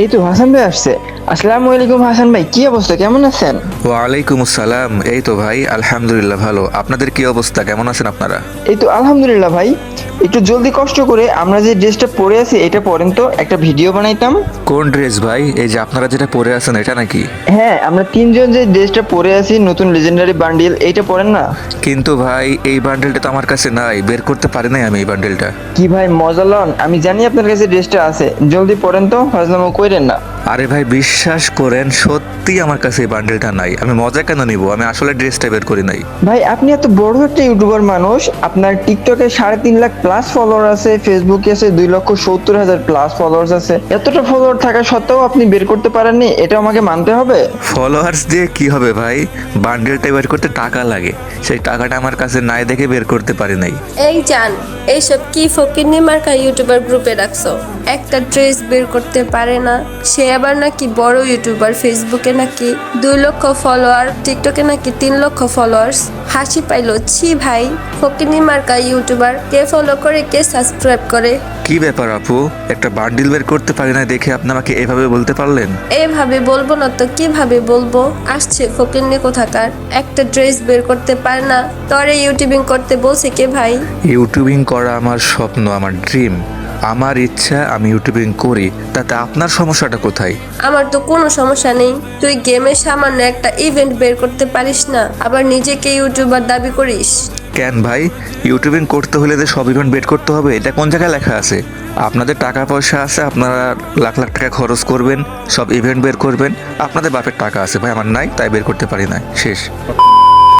এই তো হাসান ভাই আসছে। আসসালামু আলাইকুম হাসান ভাই কি অবস্থা? কেমন আছেন? ওয়ালাইকুম আসসালাম। এই তো ভাই আলহামদুলিল্লাহ ভালো। আপনাদের কি অবস্থা? কেমন আছেন আপনারা? এই তো আলহামদুলিল্লাহ ভাই একটু জলদি কষ্ট করে আমরা যে ড্রেসটা পরে আছি এটা পরেন তো একটা ভিডিও বানাইতাম। কোন ড্রেস ভাই? এই যে আপনারা যেটা পরে আছেন এটা নাকি? হ্যাঁ আমরা তিনজন যে ড্রেসটা পরে আছি নতুন লেজেন্ডারি বান্ডিল এইটা পরেন না? কিন্তু ভাই এই বান্ডেলটা তো আমার কাছে নাই বের করতে পারি নাই আমি এই বান্ডেলটা কি ভাই মজা লন? আমি জানি আপনার কাছে ড্রেসটা আছে জলদি পরেন তো হজলামও কইরেন না। আরে ভাই বিশ্বাস করেন সত্যি আমার কাছে এই বান্ডেলটা নাই। আমি মজা কেন নিব? আমি আসলে ড্রেসটা বের করি নাই। ভাই আপনি এত বড় একটা ইউটিউবার মানুষ। আপনার টিকটকে সাড়ে তিন লাখ প্লাস ফলোয়ার আছে ফেসবুকে আছে দুই লক্ষ সত্তর হাজার প্লাস ফলোয়ার্স আছে। এতটা ফলোয়ার থাকা সত্ত্বেও আপনি বের করতে পারেননি এটা আমাকে মানতে হবে? ফলোয়ার্স দিয়ে কি হবে ভাই? বান্ডেলটা বের করতে টাকা লাগে। সেই টাকাটা আমার কাছে নাই দেখে বের করতে পারি নাই। এই জান এইসব কি ফকিরনি মার্কা ইউটিউবার গ্রুপে রাখছো? একটা ড্রেস বের করতে পারে না সে আবার নাকি বড় ইউটিউবার ফেসবুকে নাকি দুই লক্ষ ফলোয়ার টিকটকে নাকি তিন লক্ষ ফলোয়ার্স হাসি পাইলো ছি ভাই ফকিরনি মার্কা ইউটিউবার কে ফলো করে কে সাবস্ক্রাইব করে? কি ব্যাপার আপু? একটা বান্ডিল বের করতে পারি না দেখে আপনি আমাকে এভাবে বলতে পারলেন? এভাবে বলব না তো কীভাবে বলব? আসছে ফকিরনি কোথাকার? একটা ড্রেস বের করতে পারে না। তরে ইউটিউবিং করতে বলছে কে ভাই? ইউটিউবিং করা আমার স্বপ্ন আমার ড্রিম আমার ইচ্ছা আমি ইউটিউবিং করি তাতে আপনার সমস্যাটা কোথায়? আমার তো কোনো সমস্যা নেই। তুই গেমের সামান্য একটা ইভেন্ট বের করতে পারিস না আবার নিজেকে ইউটিউবার দাবি করিস। কেন ভাই? ইউটিউবিং করতে হলে যে সব ইভেন্ট বের করতে হবে এটা কোন জায়গায় লেখা আছে? আপনাদের টাকা পয়সা আছে আপনারা লাখ লাখ টাকা খরচ করবেন সব ইভেন্ট বের করবেন আপনাদের বাপের টাকা আছে ভাই আমার নাই তাই বের করতে পারি না শেষ।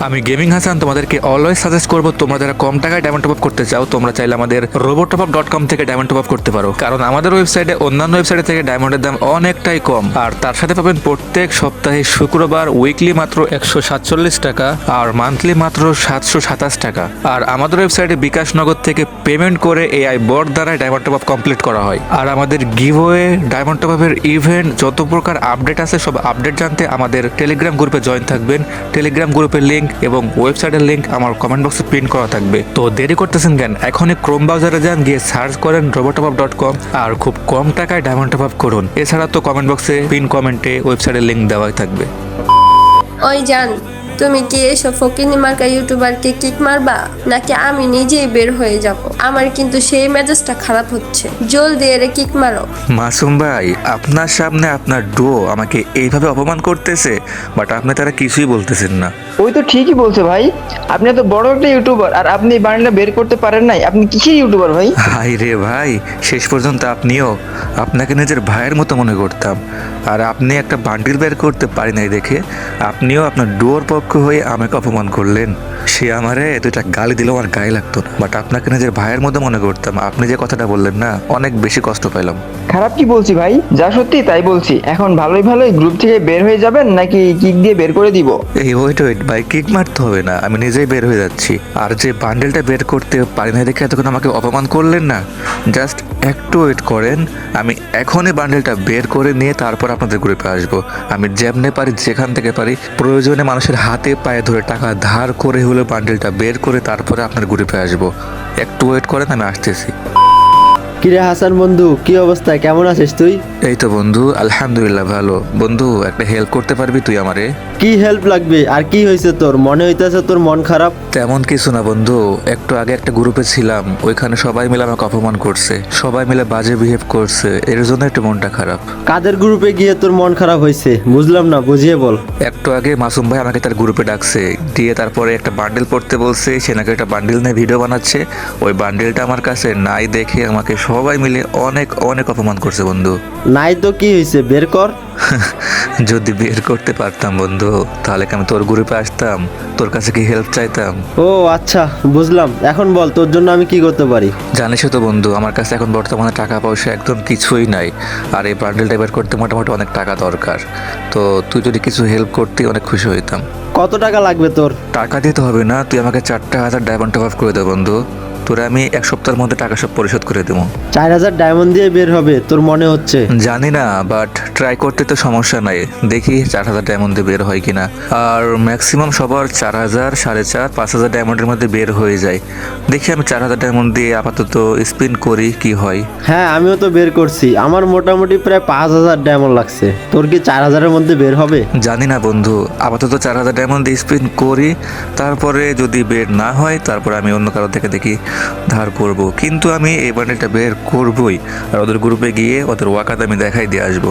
আমি গেমিং হাসান, তোমাদেরকে অলওয়েজ সাজেস্ট করব, তোমরা যারা কম টাকায় ডায়মন্ড টপ করতে চাও, তোমরা চাইলে আমাদের রোবট টপ ডট কম থেকে ডায়মন্ড টপ করতে পারো। কারণ আমাদের ওয়েবসাইটে অন্যান্য ওয়েবসাইট থেকে ডায়মন্ডের দাম অনেকটাই কম। আর তার সাথে পাবেন প্রত্যেক সপ্তাহে শুক্রবার উইকলি মাত্র একশো সাতচল্লিশ টাকা আর মান্থলি মাত্র সাতশো সাতাশ টাকা। আর আমাদের ওয়েবসাইটে বিকাশ নগর থেকে পেমেন্ট করে এআই বোর্ড দ্বারা ডায়মন্ড টপ কমপ্লিট করা হয়। আর আমাদের গিভওয়ে ডায়মন্ড টপ আপের ইভেন্ট যত প্রকার আপডেট আছে, সব আপডেট জানতে আমাদের টেলিগ্রাম গ্রুপে জয়েন থাকবেন। টেলিগ্রাম গ্রুপের লিঙ্ক এবং ওয়েবসাইটের লিঙ্ক আমার কমেন্ট বক্সে প্রিন্ট করা থাকবে। তো দেরি করতেছেন কেন? এখনই ক্রোম ব্রাউজারে যান, গিয়ে সার্চ করেন রোবোটপ ডট কম আর খুব কম টাকায় ডায়মন্ড টপ আপ করুন। এছাড়া তো কমেন্ট বক্সে পিন কমেন্টে ওয়েবসাইটের লিঙ্ক দেওয়াই থাকবে। ওই জান তুমি কি এসব ফকিনি মার্কা ইউটিউবারকে কিক মারবা? নাকি আমি নিজেই বের হয়ে যাব? আমার কিন্তু সেই মেজাজটা খারাপ হচ্ছে। জলদি এরে কিক মারো। মাসুম ভাই আপনার সামনে আপনার ডো আমাকে এইভাবে অপমান করতেছে বাট আপনি তারা কিছুই বলতেছেন না। ওই তো ঠিকই বলছে ভাই। আপনি এত বড় একটা ইউটিউবার আর আপনি এই বের করতে পারেন নাই। আপনি কিসের ইউটিউবার ভাই? হাই রে ভাই শেষ পর্যন্ত আপনিও। আপনাকে নিজের ভাইয়ের মতো মনে করতাম। আর আপনি একটা বান্ডিল বের করতে পারি নাই দেখে আপনিও আপনার ডোর পক্ষ হয়ে আমাকে অপমান করলেন। সে আমারে দুইটা গালি দিলেও আমার গায়ে লাগতো না। বাট আপনাকে নিজের ভাইয়ের মতো মনে করতাম। আপনি যে কথাটা বললেন না অনেক বেশি কষ্ট পেলাম খারাপ কি বলছি ভাই? যা সত্যি তাই বলছি। এখন ভালোই ভালোই গ্রুপ থেকে বের হয়ে যাবেন নাকি কিক দিয়ে বের করে দিব? এই ওয়েট ওয়েট ভাই কিক মারতে হবে না। আমি নিজেই বের হয়ে যাচ্ছি। আর যে বান্ডেলটা বের করতে পারি না দেখে এতক্ষণ আমাকে অপমান করলেন না? জাস্ট একটু ওয়েট করেন। আমি এখনই বান্ডেলটা বের করে নিয়ে তারপর আপনাদের গ্রুপে আসব। আমি যেমনে পারি যেখান থেকে পারি প্রয়োজনে মানুষের হাতে পায়ে ধরে টাকা ধার করে হলে বান্ডেলটা বের করে তারপরে আপনার ঘুরে গ্রুপে আসব। একটু ওয়েট করেন, আমি আসতেছি। কিরে হাসান বন্ধু কি অবস্থা? কেমন আছিস তুই? এই তো বন্ধু আলহামদুলিল্লাহ ভালো। বন্ধু একটা হেল্প করতে পারবি তুই আমারে? কি হেল্প লাগবে? আর কি হয়েছে তোর? মনে হইতেছে তোর মন খারাপ? তেমন কিছু না বন্ধু একটু আগে একটা গ্রুপে ছিলাম ওইখানে সবাই মিলে আমাকে অপমান করছে সবাই মিলে বাজে বিহেভ করছে এর জন্য একটু মনটা খারাপ। কাদের গ্রুপে গিয়ে তোর মন খারাপ হয়েছে? বুঝলাম না বুঝিয়ে বল। একটু আগে মাসুম ভাই আমাকে তার গ্রুপে ডাকছে দিয়ে তারপরে একটা বান্ডেল পড়তে বলছে সে নাকি একটা বান্ডেল নিয়ে ভিডিও বানাচ্ছে ওই বান্ডেলটা আমার কাছে নাই দেখে আমাকে সবাই মিলে অনেক অনেক অপমান করছে বন্ধু। নাই তো কি হয়েছে বের কর। যদি বের করতে পারতাম বন্ধু তাহলে কি আমি তোর গ্রুপে আসতাম? তোর কাছে কি হেল্প চাইতাম? ও আচ্ছা বুঝলাম। এখন বল তোর জন্য আমি কি করতে পারি? জানিসই তো বন্ধু আমার কাছে এখন বর্তমানে টাকা পয়সা একদম কিছুই নাই। আর এই বান্ডেলটা বের করতে মোটামুটি অনেক টাকা দরকার। তো তুই যদি কিছু হেল্প করতে অনেক খুশি হইতাম। কত টাকা লাগবে তোর? টাকা দিতে হবে না তুই আমাকে চারটা হাজার ডায়মন্ড টপ আপ করে দে বন্ধু। তোরে আমি এক সপ্তাহের মধ্যে টাকা সব পরিশোধ করে দেবো। চার হাজার ডায়মন্ড দিয়ে বের হবে তোর মনে হচ্ছে? জানি না বাট ট্রাই করতে তো সমস্যা নাই। দেখি চার হাজার ডায়মন্ড দিয়ে বের হয় কিনা। আর ম্যাক্সিমাম সবার চার হাজার সাড়ে চার পাঁচ হাজার ডায়মন্ডের মধ্যে বের হয়ে যায়। দেখি আমি চার হাজার ডায়মন্ড দিয়ে আপাতত স্পিন করি কি হয়। হ্যাঁ আমিও তো বের করছি। আমার মোটামুটি প্রায় পাঁচ হাজার ডায়মন্ড লাগছে। তোর কি চার হাজারের মধ্যে বের হবে? জানি না বন্ধু আপাতত চার হাজার ডায়মন্ড দিয়ে স্পিন করি। তারপরে যদি বের না হয় তারপরে আমি অন্য কারও থেকে দেখি। ধার করব। কিন্তু আমি এই বান্ডেলটা বের করবই আর ওদের গ্রুপে গিয়ে ওদের ওয়াকাত আমি দেখাই দিয়ে আসব।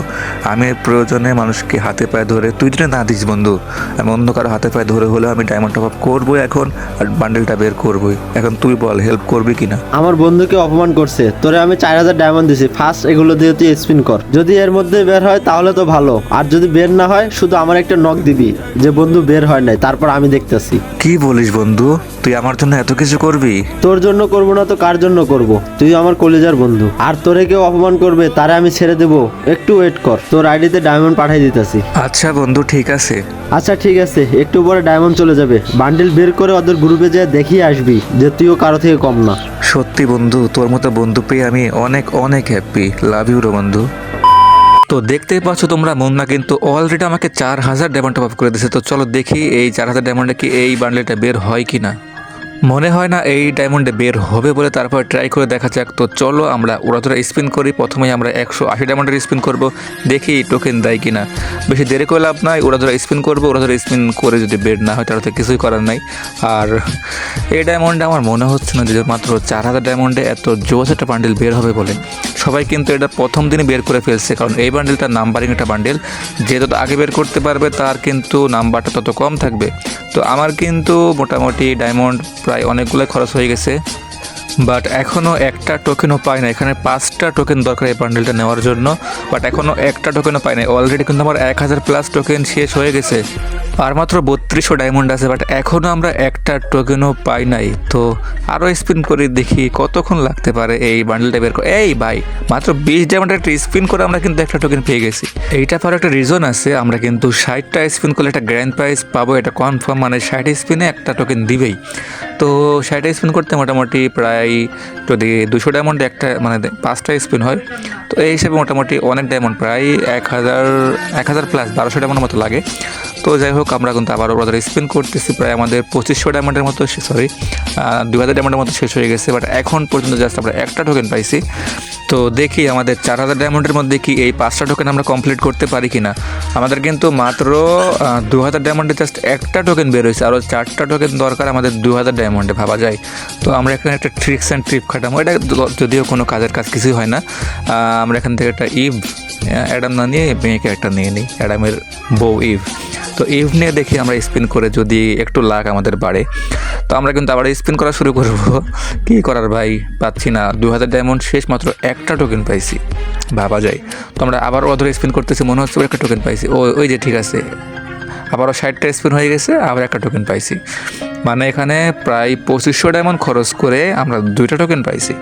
আমি প্রয়োজনে মানুষকে হাতে পায়ে ধরে তুই যদি না দিস বন্ধু আমি অন্য কারও হাতে পায়ে ধরে হলেও আমি ডায়মন্ড টপ আপ করবোই এখন আর বান্ডেলটা বের করবই। এখন তুই বল হেল্প করবি কিনা? আমার বন্ধুকে অপমান করছে তোরে আমি চার হাজার ডায়মন্ড দিছি ফার্স্ট এগুলো দিয়ে তুই স্পিন কর। যদি এর মধ্যে বের হয় তাহলে তো ভালো আর যদি বের না হয় শুধু আমার একটা নক দিবি যে বন্ধু বের হয় নাই তারপর আমি দেখতেছি। কি বলিস বন্ধু তুই আমার জন্য এত কিছু করবি? তোর জন্য করব না তো কার জন্য করব? তুই আমার কলেজার বন্ধু। আর তোরে কেউ অপমান করবে তারে আমি ছেড়ে দেবো। একটু ওয়েট কর তোর আইডিতে ডায়মন্ড পাঠাই দিতেছি। আচ্ছা বন্ধু ঠিক আছে। আচ্ছা ঠিক আছে একটু পরে ডায়মন্ড চলে যাবে। বান্ডেল বের করে ওদের গ্রুপে যেয়ে দেখিয়ে আসবি যে তুইও কারও থেকে কম না। সত্যি বন্ধু তোর মতো বন্ধু পেয়ে আমি অনেক অনেক হ্যাপি লাভ ইউ রে বন্ধু তো দেখতেই পাচ্ছ তোমরা মুন্না কিন্তু অলরেডি আমাকে চার হাজার ডায়মন্ড টপ আপ করে দিয়েছে। তো চলো দেখি এই চার হাজার ডায়মন্ডে কি এই বান্ডেলটা বের হয় কি না মনে হয় না এই ডায়মন্ডে বের হবে বলে, তারপর ট্রাই করে দেখা যাক। তো চলো আমরা ওরা স্পিন করি। প্রথমেই আমরা একশো আশি ডায়মন্ডের স্পিন করব। দেখি টোকেন দেয় কি না বেশি দেরি করে লাভ নাই ওরা স্পিন করব। ওরা স্পিন করে যদি বের না হয়, তাহলে তো কিছুই করার নাই। আর এই ডায়মন্ডে আমার মনে হচ্ছে না যে মাত্র চার হাজার ডায়মন্ডে এত জোস একটা পান্ডেল বের হবে বলে। সবাই কিন্তু এটা প্রথম দিনই বের করে ফেলছে, কারণ এই বান্ডেলটা নাম্বারিং একটা বান্ডেল যে যত আগে বের করতে পারবে, তার কিন্তু নাম্বারটা তত কম থাকবে। তো আমার কিন্তু মোটামুটি ডায়মন্ড প্রায় অনেকগুলোই খরচ হয়ে গেছে। বাট এখনও একটা টোকেনও পাই না। এখানে পাঁচটা টোকেন দরকার এই বান্ডেলটা নেওয়ার জন্য। বাট এখনও একটা টোকেনও পাই না। অলরেডি কিন্তু আমার এক হাজার প্লাস টোকেন শেষ হয়ে গেছে। আর মাত্র বত্রিশশো ডায়মন্ড আছে। বাট এখনও আমরা একটা টোকেনও পাই নাই। তো আরও স্পিন করে দেখি কতক্ষণ লাগতে পারে এই বান্ডেলটা বের করে এই ভাই, মাত্র বিশ ডায়মন্ডের একটা স্পিন করে আমরা কিন্তু একটা টোকেন পেয়ে গেছি। এইটা পর একটা রিজন আছে। আমরা কিন্তু ষাটটা স্পিন করলে একটা গ্র্যান্ড প্রাইজ পাবো। এটা কনফার্ম মানে ষাট স্পিনে একটা টোকেন দিবেই। তো সেটা স্পিন করতে মোটামুটি প্রায় যদি দুশো ডায়মন্ড একটা মানে পাঁচটা স্পিন হয় তো এই হিসেবে মোটামুটি অনেক ডায়মন্ড প্রায় এক হাজার এক হাজার প্লাস বারোশো ডায়মন্ডের মতো লাগে। তো যাই হোক, আমরা কিন্তু আবারও ব্রাদার স্পেন্ড করতেছি, প্রায় আমাদের পঁচিশশো ডায়মন্ডের মতো সরি দু হাজার ডায়মন্ডের মতো শেষ হয়ে গেছে বাট এখন পর্যন্ত জাস্ট আমরা একটা টোকেন পাইছি। তো দেখি আমাদের চার হাজার ডায়মন্ডের মধ্যে কি এই পাঁচটা টোকেন আমরা কমপ্লিট করতে পারি কি না আমাদের কিন্তু মাত্র দু হাজার ডায়মন্ডে জাস্ট একটা টোকেন বের হয়েছে, আরও চারটা টোকেন দরকার আমাদের দু হাজার ডায়মন্ডে ভাবা যায়। তো আমরা এখানে একটা ট্রিক্স অ্যান্ড ট্রিপ খাটাবো, এটা যদিও কোনো কাজের কাজ কিছুই হয় না। আমরা এখান থেকে একটা ইভ অ্যাডাম না নিয়ে মেয়েকে একটা নিয়ে নিই অ্যাডামের বউ ইভ তো ইভ নিয়ে দেখি আমরা স্পিন করে যদি একটু লাখ আমাদের বাড়ে। তো আমরা কিন্তু আবার স্পিন করা শুরু করব। কী করার ভাই? পাচ্ছি না। দু হাজার ডায়মন্ড শেষ মাত্র একটা টোকেন পাইছি। ভাবা যায়। তো আমরা আবার অধরে স্পিন করতেছি, মনে হচ্ছে একটা টোকেন পাইছি। ও, ওই যে ঠিক আছে। আবারও ষাটটা স্পিন হয়ে গেছে, আবার একটা টোকেন পাইছি। মানে এখানে প্রায় পঁচিশশো ডায়মন্ড খরচ করে আমরা দুইটা টোকেন পাইছি।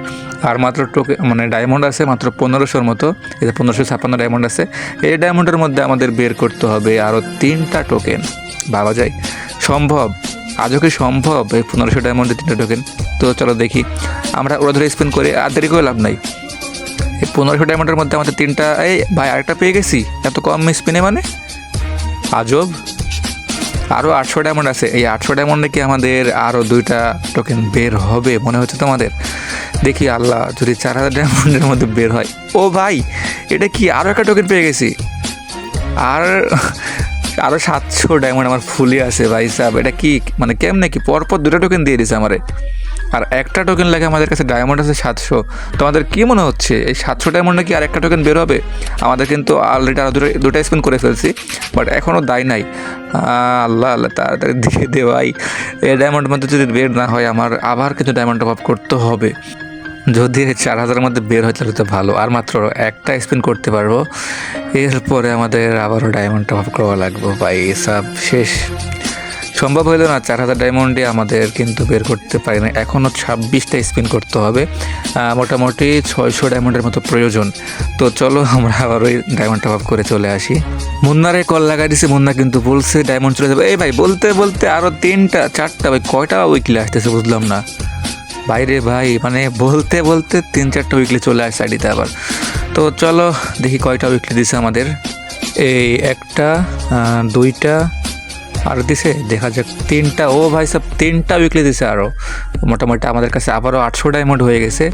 আর মাত্র টোকেন মানে ডায়মন্ড আছে মাত্র পনেরোশোর মতো যে পনেরোশো ছাপ্পান্ন ডায়মন্ড আছে, এই ডায়মন্ডের মধ্যে আমাদের বের করতে হবে আরও তিনটা টোকেন ভাবা যায়? সম্ভব? আজও কি সম্ভব এই পনেরোশো ডায়মন্ডে তিনটা টোকেন তো চলো দেখি। আমরা ওরা ধরে স্পিন করে, আর দেরি করে লাভ নাই। এই পনেরোশো ডায়মন্ডের মধ্যে আমাদের তিনটা, এই ভাই আরেকটা পেয়ে গেছি? এত কম স্পিনে মানে? আজব। আরও আটশো ডায়মন্ড আছে। এই আটশো ডায়মন্ডে কি আমাদের আরও দুইটা টোকেন বের হবে মনে হচ্ছে তোমাদের। দেখি আল্লাহ, যদি চার হাজার ডায়মন্ডের মধ্যে বের হয়। ও ভাই, এটা কি আরও একটা টোকেন পেয়ে গেছি? আর আরও সাতশো ডায়মন্ড আমার ফুলি আছে ভাই সাহেব এটা কি মানে কেমনে কি? পরপর দুটো টোকেন দিয়ে দিছে আমারে। আর একটা টোকেন লাগে আমাদের কাছে ডায়মন্ড আছে সাতশো। তোমাদের কী মনে হচ্ছে? এই সাতশো ডায়মন্ডে কি আর একটা টোকেন বের হবে? আমাদের কিন্তু অলরেডি আরও দুটো দুটো স্পিন করে ফেলছি বাট এখনও দায় নাই। আল্লাহ আল্লাহ, তাড়াতাড়ি দিয়ে দে ভাই। এই ডায়মন্ডের মধ্যে যদি বের না হয়, আমার আবার কিন্তু ডায়মন্ড আপ করতে হবে। যদি চার হাজারের মধ্যে বের হয়, তাহলে তো ভালো। আর মাত্র একটা স্পিন করতে পারব। এরপরে আমাদের আবারও ডায়মন্ড টপ করা লাগবে ভাই। এসব শেষ। সম্ভব হইল না চার হাজার ডায়মন্ডে আমাদের কিন্তু বের করতে পারি না এখনও ছাব্বিশটা স্পিন করতে হবে। মোটামুটি ছয়শো ডায়মন্ডের মতো প্রয়োজন। তো চলো, আমরা আবার ওই ডায়মন্ড টপ করে চলে আসি। মুন্নারে কল লাগাই দিছে, মুন্না কিন্তু বলছে ডায়মন্ড চলে যাবে। এই ভাই, বলতে বলতে আরও তিনটা, চারটা ভাই কয়টা উইকলি আসতেছে বুঝলাম না। বাইরে ভাই মানে বলতে বলতে তিন, চারটা উইকলি চলে আসছে আইডিতে আবার। তো চলো, দেখি কয়টা উইকলি দিছে আমাদের। এই একটা দুইটা আর দিছে, দেখা যাক, তিনটা, ও ভাই সব তিনটা উইকলি দিছে আরও মোটামুটি আমাদের কাছে আবারও আটশো ডায়মন্ড হয়ে গেছে।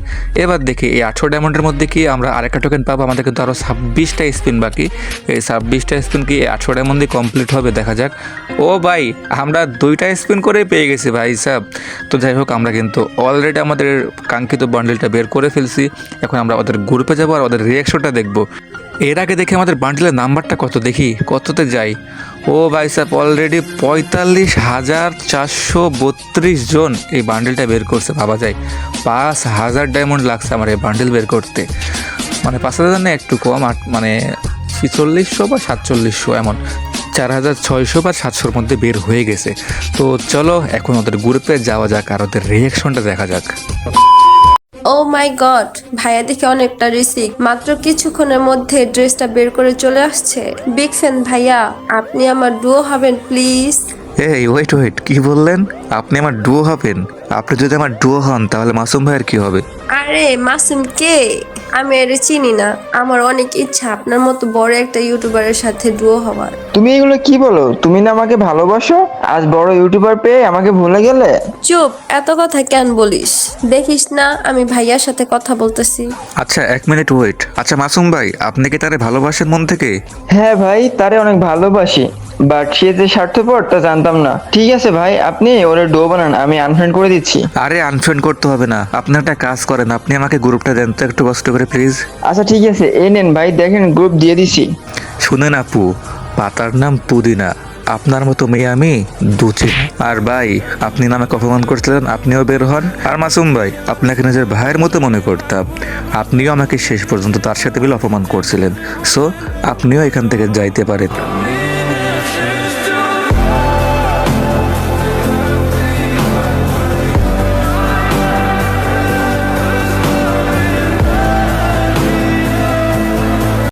এবার দেখি, এই আটশো ডায়মন্ডের মধ্যে কি আমরা আরেকটা টোকেন পাবো? আমাদের কিন্তু আরও ছাব্বিশটা স্পিন বাকি। এই ছাব্বিশটা স্পিন কি এই আটশো ডায়মন্ড দিয়ে কমপ্লিট হবে, দেখা যাক। ও ভাই, আমরা দুইটা স্পিন করেই পেয়ে গেছি ভাই সাহেব তো যাই হোক, আমরা কিন্তু অলরেডি আমাদের কাঙ্ক্ষিত বান্ডেলটা বের করে ফেলছি। এখন আমরা ওদের গ্রুপে যাব আর ওদের রিয়াকশনটা দেখব। এর আগে দেখে আমাদের বান্ডিলের নাম্বারটা কত দেখি? কততে যাই? ও ভাই সাহেব অলরেডি পঁয়তাল্লিশ হাজার চারশো বত্রিশ জন এই বান্ডিলটা বের করছে, ভাবা যায়। পাঁচ হাজার ডায়মন্ড লাগছে আমার এই বান্ডিল বের করতে। মানে পাঁচ হাজার না একটু কম, আট মানে ছিচল্লিশশো বা সাতচল্লিশশো এমন। চার হাজার ছয়শো বা সাতশোর মধ্যে বের হয়ে গেছে। তো চলো এখন ওদের গ্রুপে যাওয়া যাক আর ওদের রিয়াকশনটা দেখা যাক। ও মাই গড ভাইয়া দেখে অনেকটা রিসিক। মাত্র কিছুক্ষণের মধ্যে ড্রেসটা বের করে চলে আসছে। বিগ ফ্যান ভাইয়া আপনি আমার ডুও হবেন প্লিজ এই ওয়েট ওয়েট কি বললেন? আপনি আমার ডুয়ো হবেন? আপনি যদি আমার ডুয়ো হন তাহলে মাসুম ভাইয়ের কি হবে? আরে মাসুম কে? আমি এর চিনি না। আমার অনেক ইচ্ছা আপনার মতো বড় একটা ইউটিউবারের সাথে ডুও হওয়ার। তুমি এগুলো কি বলো? তুমি না আমাকে ভালোবাসো? আজ বড় ইউটিউবার পেয়ে আমাকে ভুলে গেলে? চুপ এত কথা কেন বলিস? দেখিস না আমি ভাইয়ার সাথে কথা বলতেছি। আচ্ছা এক মিনিট ওয়েট আচ্ছা মাসুম ভাই আপনি কি তারে ভালোবাসেন মন থেকে? হ্যাঁ ভাই তারে অনেক ভালোবাসি। বাট সে যে স্বার্থপর তা জানতাম না। ঠিক আছে ভাই আপনি ওরে ডো বানান আমি আনফ্রেন্ড করে দিচ্ছি। আরে আনফ্রেন্ড করতে হবে না আপনি একটা কাজ করেন আপনি আমাকে গ্রুপটা দেন তো একটু কষ্ট করে প্লিজ আচ্ছা ঠিক আছে এই নেন ভাই দেখেন গ্রুপ দিয়ে দিছি। শুনেন আপু পাতার নাম পুদিনা। আপনার মতো মেয়ে আমি দুচি। আর ভাই আপনি নামে অপমান করছিলেন আপনিও বের হন। আর মাসুম ভাই আপনাকে নিজের ভাইয়ের মতো মনে করতাম। আপনিও আমাকে শেষ পর্যন্ত তার সাথে মিলে অপমান করছিলেন। সো আপনিও এখান থেকে যাইতে পারেন।